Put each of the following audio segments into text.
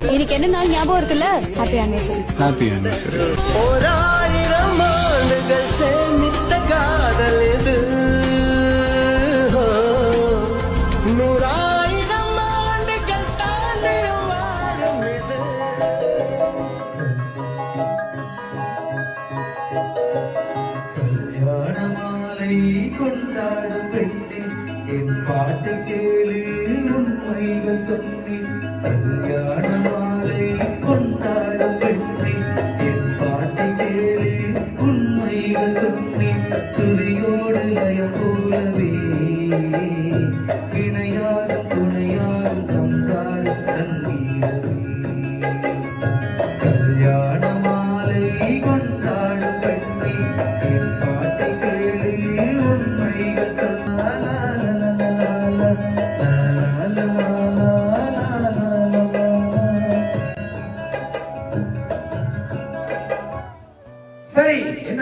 இன்னைக்கு என்ன நாள் ஞாபகம் இருக்குல்ல? ஹாப்பி ஆனிவர்சரி ஹாப்பி ஆனிவர்சரி ஓராயிரம் ஆண்டுகள் சேமித்த காதல் இது நூறாயிரம் ஆண்டுகள் தாண்டியும் வாழும் இது கல்யாண மாலை கொண்டாடும் பெண்ணே என் பாட்டு கேளு உண்மைகள் சொன்னேன் கல்யாண மாலை கொண்டாடும் பெண்ணே என் பாட்டு கேளே உண்மைகள் சொன்னேன் சுரியோடு லயம் போலவே.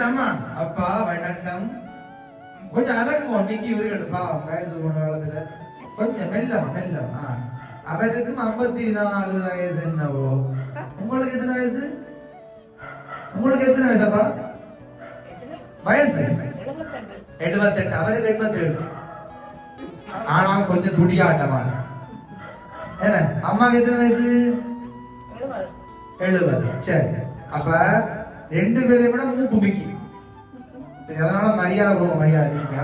அம்மா அப்பா வணக்கம். கொஞ்சம் அடங்குவோம் இன்னைக்கு இவர்கள் பாவம் வயசு போன காலத்துல. கொஞ்சம் மெல்லமா மெல்லமா. அவருக்கும் ஐம்பத்தி நாலு வயசு என்னவோ. உங்களுக்கு எத்தனை வயசு? உங்களுக்கு எத்தனை வயசப்பா வயசு? எழுபத்தெட்டு. அவருக்கு எண்பத்தேழு ஆனால் கொஞ்சம் துடியாட்டமா என்ன? அம்மாக்கு எத்தனை வயசு? எழுபது. சரி. அப்ப ரெண்டு பேரையும் விட மூக்கு மிக்கி அதனால மரியாதை கொடுங்க மரியாதை இருக்கீங்க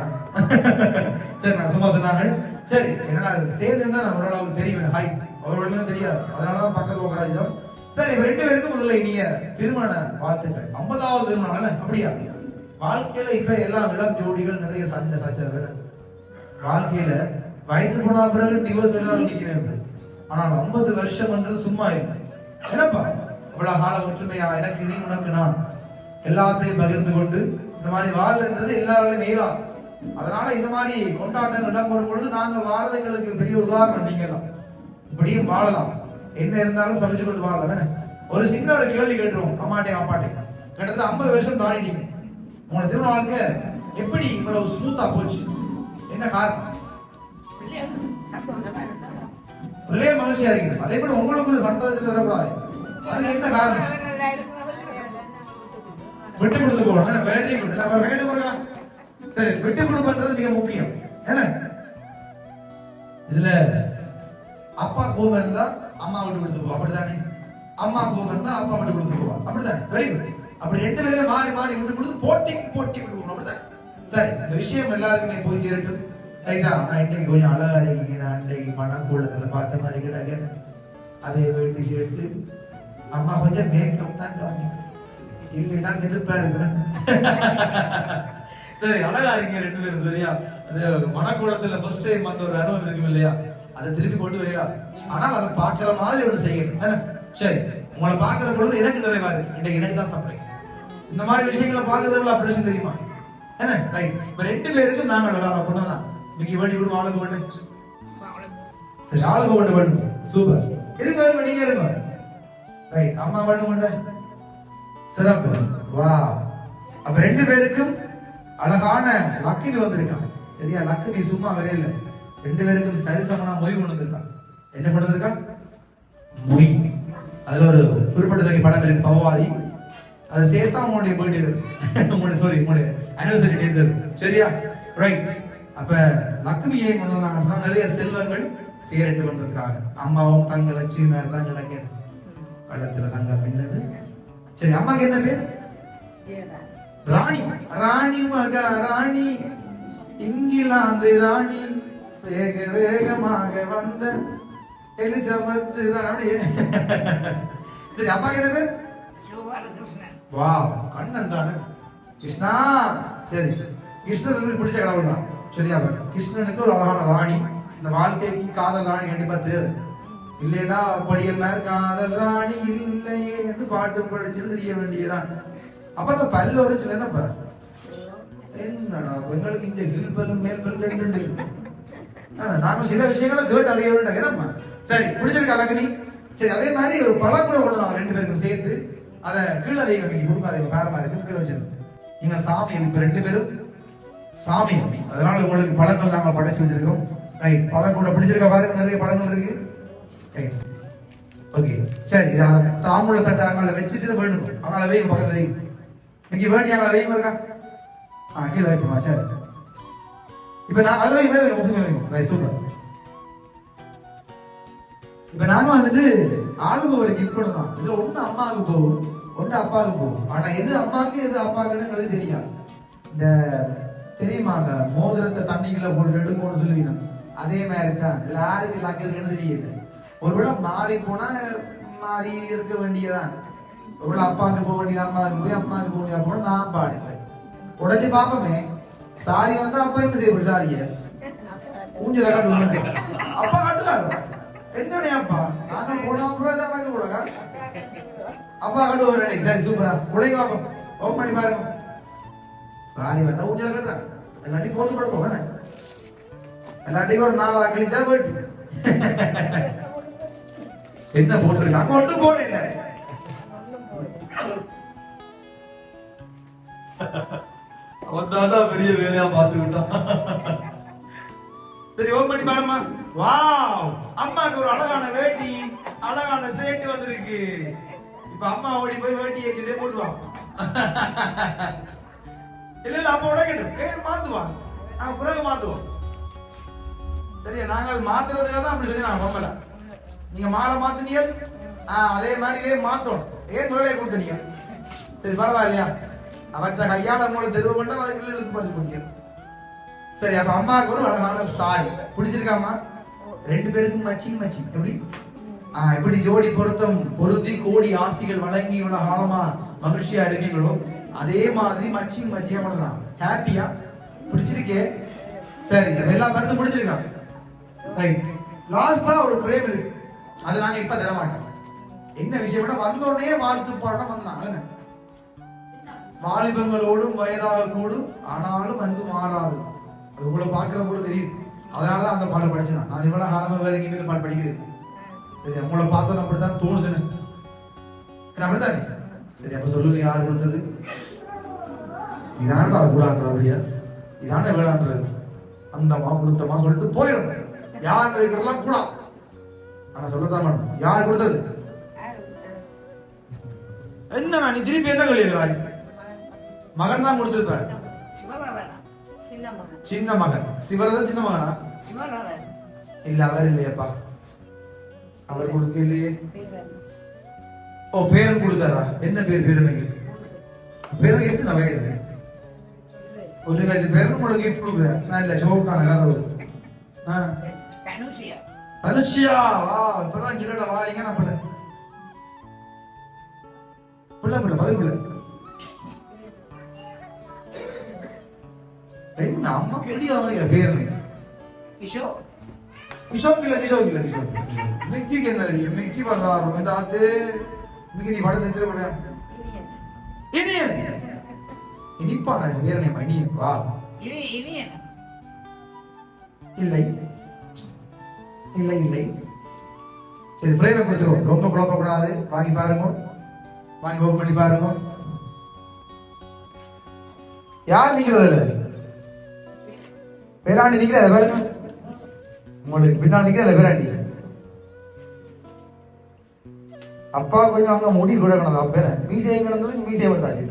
சரி நான் சும்மா சொன்னாங்க. சரி என்ன சேர்ந்து தான் நான் ஓரளவுக்கு தெரியும் ஹைட் அவர்களுமே தெரியாது. அதனாலதான் பக்கத்து உட்காராஜிடம் சரி இவங்க ரெண்டு பேருக்கும் முதல்ல இனிய திருமண வாழ்த்துக்கள். ஐம்பதாவது திருமணம் அப்படியா? வாழ்க்கையில இப்ப எல்லாம் இளம் ஜோடிகள் நிறைய சண்டை சச்சரவு வாழ்க்கையில வயசு போன பிறகு டிவோர்ஸ் எல்லாம் நிக்கிறேன் ஆனால் ஐம்பது வருஷம் என்று சும்மா இல்லை. என்னப்பா? இவ்வளவு கால ஒற்றுமையா? எனக்கு நீ உனக்கு நான். எல்லாத்தையும் பகிர்ந்து கொண்டு இந்த மாதிரி வாழ்றது எல்லாராலும் இயலாம் அதனால இந்த மாதிரி கொண்டாட்டம் இடம்பெறும் பொழுது நாங்கள் வாழறது எங்களுக்கு பெரிய உதாரணம் நீங்க இப்படியும் வாழலாம். என்ன இருந்தாலும் சமைச்சு கொண்டு வாழலாம் ஒரு சின்ன ஒரு கேள்வி கேட்டுருவோம். அம்மாட்டே அப்பாட்டே. கிட்டத்தட்ட ஐம்பது வருஷம் தாண்டிட்டீங்க. உங்களோட திருமண வாழ்க்கை எப்படி இவ்வளவு ஸ்மூத்தா போச்சு? என்ன காரணம்? பிள்ளைய மகிழ்ச்சியா இருக்கணும். அதே கூட உங்களுக்கு சண்டை வரக்கூடாது. அதுக்கு என்ன காரணம்? விட்டு கொடுத்து போகணும். வெரி குட் அவர் வேற வேணும் பாருங்க. சரி விட்டு கொடுப்பன்றது மிக முக்கியம். என்ன? இதுல அப்பா கோபம் இருந்தா அம்மா விட்டு கொடுத்து போவோம் அப்படித்தானே? அம்மா கோபம் இருந்தா அப்பா விட்டு கொடுத்து போவோம் அப்படித்தானே? வெரி குட் அப்படி ரெண்டு பேரும் மாறி மாறி விட்டு கொடுத்து போட்டிக்கு போட்டி விட்டு போகணும் அப்படிதானே சரி இந்த விஷயம் எல்லாருக்குமே போய் சேரட்டும். ரைட்டா நான் இன்றைக்கு கொஞ்சம் அழகா இருக்கீங்க நான் இன்றைக்கு பணம் கூடத்துல பார்த்த மாதிரி கிடக்கு அதே வேண்டி சேர்த்து அம்மா கொஞ்சம் மேக்கப் தான் கவனிக்கும். இல்லைன்னா நெருப்பா சரி அழகா இருக்கீங்க ரெண்டு பேரும் சரியா? அது மனக்குளத்துல ஃபர்ஸ்ட் டைம் அந்த ஒரு அனுபவம் இருக்கும் இல்லையா? அதை திருப்பி கொண்டு வரையா? ஆனால் அதை பாக்குற மாதிரி ஒன்று செய்யணும் என்ன? சரி உங்களை பாக்குற பொழுது எனக்கு நிறைவா இருக்கு இன்னைக்கு எனக்கு தான் சர்ப்ரைஸ் இந்த மாதிரி விஷயங்களை பார்க்கறது எவ்வளவு அப்ரேஷன் தெரியுமா? என்ன ரைட் இப்ப ரெண்டு பேருக்கும் நாங்கள் வரோம் அப்படின்னா தான் இன்னைக்கு வேண்டி விடுவோம் ஆளுக்கு வேண்டு. சரி ஆளுக்கு வேண்டு வேணும் சூப்பர் இருங்க இருங்க நீங்க இருங்க. ரைட் அம்மா வேணும் வேண்டு சிறப்பு. வா அப்ப ரெண்டு பேருக்கும் அழகான லக்கினி வந்திருக்கான். சரியா? லக்கினி சும்மா வரையில. ரெண்டு பேருக்கும் சரிசமனா மொய் கொண்டு வந்திருக்கான். என்ன கொண்டு வந்திருக்கான் மொய். அதுல ஒரு குறிப்பிடத்தக்க படம் இருக்கு பவாதி அதை சேர்த்தா உங்களுடைய பர்த்டே உங்களுடைய சாரி உங்களுடைய அனிவர்சரி டேட் இருக்கும் சரியா? ரைட் அப்ப லக்ஷ்மி ஏன் கொண்டு வந்தாங்க சொன்னா நிறைய செல்வங்கள் சேரட்டு பண்றதுக்காக. அம்மாவும் தங்க லட்சுமி மேல தான் கிடக்க கள்ளத்துல தங்க மின்னது. சரி அம்மாக்கு என்ன பேர் ராணி. ராணி மக ராணி. இங்கிலாந்து ராணி. வேக வேகமாக வந்த எலிசபெத் அப்படியே. சரி அப்பாக்கு என்ன பேர்? வாவ் கண்ணன் தானே. கிருஷ்ணா. சரி கிருஷ்ணனுக்கு பிடிச்ச கடவுள் தான் சரியா கிருஷ்ணனுக்கு ஒரு அழகான ராணி. இந்த வாழ்க்கைக்கு காதல் ராணி கண்டிப்பா தேவை. இல்லைன்னா படியல் மேல் காதல் ராணி இல்லையே என்று பாட்டு படிச்சுட்டு தெரிய வேண்டியதான் அப்ப அந்த பல்ல ஒரு சொல்ல என்னப்பா என்னடா பெண்களுக்கு இந்த கீழ் பல்லும் மேல் பல்லு ரெண்டு ஆ, நாம சில விஷயங்களை கேட்டு அறிய வேண்டாம் சரி பிடிச்சிருக்கா லக்னி? சரி அதே மாதிரி ஒரு பழக்கூட கொள்ளலாம் ரெண்டு பேருக்கும் சேர்த்து. அதை கீழே வைங்க நீங்க கொடுக்காதீங்க பேரமா இருக்கு கீழே வச்சிருக்கோம் நீங்க சாமி இப்ப ரெண்டு பேரும் சாமி. அதனால உங்களுக்கு பழங்கள் நாங்கள் படைச்சு வச்சிருக்கோம். ரைட் பழம் கூட பிடிச்சிருக்கா பாருங்க நிறைய பழங்கள் இருக்கு. ஓகே சரி இதை தாம்பூல தட்டை வச்சுட்டு வேணும். அவங்கள வெயும் பக்கத்துல இன்னைக்கு வேண்டி அவங்கள வைங்க இருக்கா ஆ கீழே வைப்போமா சரி. இப்போ நான் அதில் வைங்க வைங்க முஸ்லீம் சூப்பர் இப்போ நாங்க வந்துட்டு ஆளுக்கு ஒரு கிஃப்ட் பண்ணலாம் இதுல ஒண்ணு அம்மாவுக்கு போகும் ஒண்ணு அப்பாவுக்கு போகும். ஆனா எது அம்மாவுக்கு எது அப்பாவுக்குன்னு தெரியாது. இந்த தெரியுமா அந்த மோதிரத்தை தண்ணிக்குள்ள போட்டு எடுக்கணும்னு சொல்லுவீங்க. அதே மாதிரி தான் இதுல யாருக்கு லக்கு இருக்குன்னு தெரியல ஒருவேளை மாறி போனா மாறி இருக்க வேண்டியதான் ஒருவேளை அப்பாவுக்கு போக வேண்டியது அம்மாவுக்கு போய் அம்மாவுக்கு போக வேண்டியது போன நான் பாடுவேன். உடனே பாப்போமே சாரி வந்தா அப்பா என்ன செய்ய சாரிய? ஊஞ்சல காட்டு அப்பா காட்டுவாரு. என்னடே அப்பா? நாங்க போனா அப்புறம் தான் நாங்க அப்பா காட்டு ஒரு சரி சூப்பரா உடைய வாங்க ஓப்பன் பண்ணி பாருங்க. சாரி வந்தா ஊஞ்சல கட்டுறேன் எல்லாத்தையும் போட்டு போட போவேன். எல்லாத்தையும் ஒரு நாலு கழிச்சா போயிட்டு. என்ன போட்டிருக்காங்க ஒன்றும் போடல அவன் பெரிய வேலையா பார்த்துக்கிட்டான். சரி ஓபன் பண்ணி பாருமா வாவ் அம்மாக்கு ஒரு அழகான வேட்டி அழகான சேட்டு வந்திருக்கு. இப்ப அம்மா ஓடி போய் வேட்டி ஏற்றிட்டே போட்டுவான். இல்ல இல்ல அப்ப உடக்கட்டும். ஏ மாத்துவான். நான் பிறகு மாத்துவோம். சரியா நாங்கள் மாத்துறதுக்காக தான் அப்படி சொல்லி நான் பொம்பல நீங்க மாலை மாத்துனீங்க ஆ அதே மாதிரி இதே மாத்தணும். ஏன் வேலையை கொடுத்தீங்க சரி பரவாயில்லையா? அவற்றை கையாள உங்களை தெருவு பண்ணால் பிள்ளை எடுத்து படிச்சு கொடுங்க சரி அப்ப அம்மாவுக்கு ஒரு அழகான சாரி பிடிச்சிருக்காமா ரெண்டு பேருக்கும் மச்சிங் மச்சிங் எப்படி? ஆ எப்படி ஜோடி பொருத்தம் பொருந்தி கோடி ஆசிகள் வழங்கி இவ்வளவு காலமா மகிழ்ச்சியா இருக்கீங்களோ அதே மாதிரி மச்சிங் மச்சியா பண்ணலாம் ஹாப்பியா பிடிச்சிருக்கே? சரி எல்லா பேருக்கும் பிடிச்சிருக்கான் ரைட் லாஸ்டா ஒரு ஃப்ரேம் இருக்கு. அது நாங்க இப்ப தர மாட்டோம் என்ன விஷயம்னா வந்தோடனே வாழ்த்து பாடம் வந்தாங்க வாலிபங்களோடும் வயதாக கூடும் ஆனாலும் அன்பு மாறாது. அது உங்களை பார்க்கிற போல தெரியுது. அதனாலதான் அந்த பாட்டு படிச்சேன். நான் இவ்வளவு காலமா வேற எங்கேயுமே இந்த பாட்டு படிக்கிறேன் சரி உங்களை பார்த்தோம் அப்படித்தான் தோணுதுன்னு. என்ன அப்படித்தானே? சரி அப்ப சொல்லுங்க யார் கொடுத்தது? இதான்டா கூடாண்டா அப்படியா? இதான வேளான்றது அந்தமா கொடுத்தமா சொல்லிட்டு போயிடும். யார் இருக்கிறதெல்லாம் கூடா. ஆனா சொல்லத்தான் மாட்டோம். யார் கொடுத்தது? என்ன நீ திருப்பி என்ன கழிக்கிறாய் மகன் தான் கொடுத்திருப்பார். சின்ன மகன். சிவரதன் சின்ன மகனா? இல்ல அவர் இல்லையப்பா. அவர் கொடுக்க இல்லையே. ஓ பேரன் கொடுத்தாரா? என்ன பேர் பேரனுக்கு பேரனுக்கு எத்தனை வயசு ஒரு வயசு பேரன் உங்களுக்கு கிஃப்ட் கொடுக்குறாரு நான் இல்ல ஷோக்கான கதை வரும் ஆ. தனுஷியா? தனுஷியா வா இப்பதான் கிட்ட வாரீங்க நான் பிள்ளை? பிள்ளை பிள்ளை பதில் பிள்ளை. என்ன அம்மா கெடி அவனுக்கு பேரனுக்கு கிஷோர் கிஷோக் இல்ல கிஷோக் இல்ல கிஷோக் மிக்கிக்கு என்ன தெரியும் மிக்கி பங்காரம் இந்த ஆத்து மிக்கி நீ தெரிஞ்சு கூட இனியன். இனிப்பான வேற நேம் இனியன் வா. என்ன இல்லை. இல்லை இல்லை. சரி பிரேமை கொடுத்துருவோம். ரொம்ப குழப்பக்கூடாது வாங்கி பாருங்க. வாங்கி ஓப்பன் பண்ணி பாருங்க. யார் நிக்கிறதுல பேராண்டி நிற்கிற பாருங்க. உங்களுக்கு பின்னால் நிற்கிற பேராண்டி. அப்பா கொஞ்சம் அவங்க முடி கொடுக்கணும் அப்ப மீசை கிடந்தது மீசை வந்தாச்சு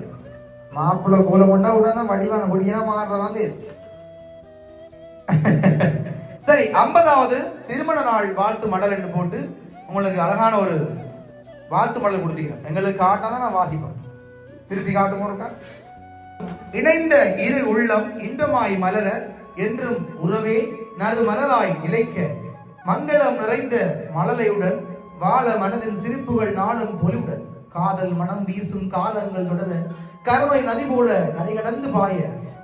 மாப்பிள்ளை கோலம் கொண்டா உடனே வடிவான முடியெல்லாம் மாறுறதான் பேர் சரி ஐம்பதாவது திருமண நாள் வாழ்த்து மடல் என்று போட்டு உங்களுக்கு அழகான ஒரு வாழ்த்து மடல் கொடுத்துக்கிறேன். எங்களுக்கு காட்டாதான் நான் வாசிப்பேன். திருப்பி காட்டும் இருக்கா இணைந்த இரு உள்ளம் இன்பமாய் மலர என்றும் உறவே நறு மலராய் நிலைக்க மங்களம் நிறைந்த மலலையுடன் வாழ மனதின் சிரிப்புகள் நாளும் பொலிவுடன் காதல் மனம் வீசும் காலங்கள் தொடர கருணை நதி போல கரை கடந்து பாய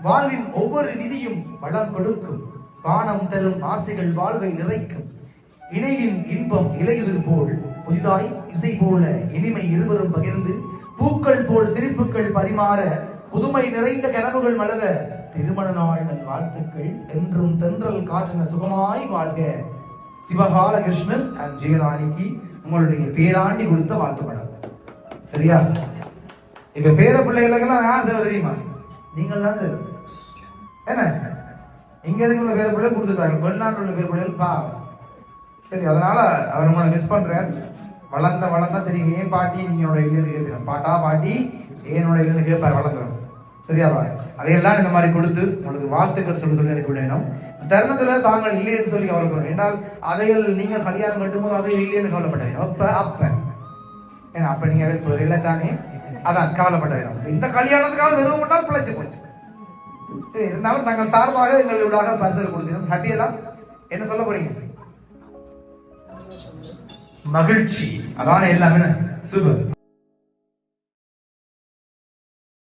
வாழ்வின் ஒவ்வொரு விதியும் வளம் கொடுக்கும். வானம் தரும் ஆசைகள் வாழ்வை நிறைக்கும். இணைவின் இன்பம் இலையுதிர் போல் புத்தாய் இசை போல இனிமை இருவரும் பகிர்ந்து பூக்கள் போல் சிரிப்புகள் பரிமாற புதுமை நிறைந்த கனவுகள் மலர திருமண நாள் வாழ்த்துக்கள் என்றும் தென்றல் காற்றின சுகமாய் வாழ்க. சிவகால கிருஷ்ணன் அண்ட் ஜெயராணிக்கு உங்களுடைய பேராண்டி கொடுத்த வாழ்த்து படம் சரியா? இப்ப பேர பிள்ளைகளுக்கெல்லாம் யார் தேவை தெரியுமா? நீங்கள் தான் தேவை. என்ன? இங்க எதுக்கு உள்ள பேர பிள்ளை கொடுத்துட்டாங்க? வெளிநாட்டில் உள்ள பேர பா. சரி அதனால அவர் உங்களை மிஸ் பண்றார். வளர்ந்த வளர்ந்தா தெரியும். ஏன் பாட்டி நீங்களோட இல்லைன்னு கேட்கிறேன் பாட்டா பாட்டி? என்னோட இல்லைன்னு கேட்பார்? வளர்ந்துடும் சரியாவா அதையெல்லாம் இந்த மாதிரி கொடுத்து உங்களுக்கு வாழ்த்துக்கள் சொல்லி சொல்லி எனக்கு விடணும். தருணத்துல தாங்கள் இல்லைன்னு சொல்லி கவலைப்படுறோம் என்றால் அவைகள் நீங்கள் கல்யாணம் கட்டும்போது அவைகள் இல்லைன்னு கவலைப்பட்டவங்க அப்ப அப்ப. ஏன்னா அப்ப நீங்க அவைகள் இல்லை தானே அதான் கவலைப்பட வேணும் இந்த கல்யாணத்துக்காக வெறும் முன்னால் பிழைச்சு போச்சு. இருந்தாலும் தங்கள் சார்பாக எங்களுடைய பரிசல் கொடுத்தோம் ஹாப்பி என்ன சொல்ல போறீங்க? மகிழ்ச்சி. அதான எல்லாமே சூப்பர்.